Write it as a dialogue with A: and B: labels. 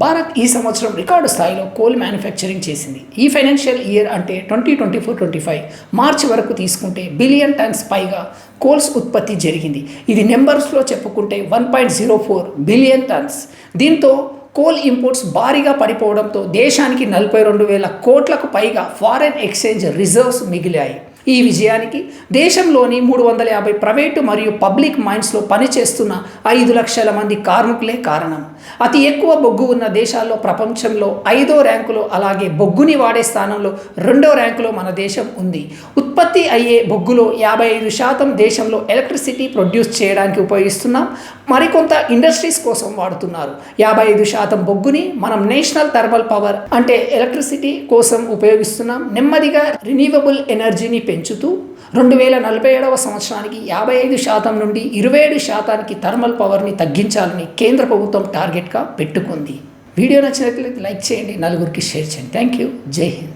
A: భారత్ ఈ సంవత్సరం రికార్డు స్థాయిలో కోల్ మ్యానుఫ్యాక్చరింగ్ చేసింది. ఈ ఫైనాన్షియల్ ఇయర్ అంటే twenty twenty four twenty five మార్చి వరకు తీసుకుంటే బిలియన్ టన్స్ పైగా కోల్స్ ఉత్పత్తి జరిగింది. ఇది నెంబర్స్లో చెప్పుకుంటే one point zero four billion tons. దీంతో కోల్ ఇంపోర్ట్స్ భారీగా పడిపోవడంతో దేశానికి నలభై రెండు వేల కోట్లకు పైగా ఫారెన్ ఎక్స్చేంజ్ రిజర్వ్స్ మిగిలాయి. ఈ విజయానికి దేశంలోని మూడు వందల యాభై ప్రైవేటు మరియు పబ్లిక్ మైండ్స్లో పనిచేస్తున్న ఐదు లక్షల మంది కార్మికులే కారణం. అతి ఎక్కువ బొగ్గు ఉన్న దేశాల్లో ప్రపంచంలో ఐదో ర్యాంకులో అలాగే బొగ్గుని వాడే స్థానంలో రెండో ర్యాంకులో మన దేశం ఉంది. ఉత్పత్తి అయ్యే బొగ్గులో యాభై ఐదు శాతం దేశంలో ఎలక్ట్రిసిటీ ప్రొడ్యూస్ చేయడానికి ఉపయోగిస్తున్నాం. మరికొంత ఇండస్ట్రీస్ కోసం వాడుతున్నారు. యాభై ఐదు శాతం బొగ్గుని మనం నేషనల్ థర్మల్ పవర్ అంటే ఎలక్ట్రిసిటీ కోసం ఉపయోగిస్తున్నాం. నెమ్మదిగా రినీవబుల్ ఎనర్జీని పెంచుతూ రెండు వేల నలభై ఏడవ సంవత్సరానికి యాభై ఐదు శాతం నుండి ఇరవై ఏడు శాతానికి థర్మల్ పవర్ని తగ్గించాలని కేంద్ర ప్రభుత్వం టార్గెట్గా పెట్టుకుంది. వీడియో నచ్చినట్లయితే లైక్ చేయండి నలుగురికి షేర్ చేయండి. Thank you. జై హింద్.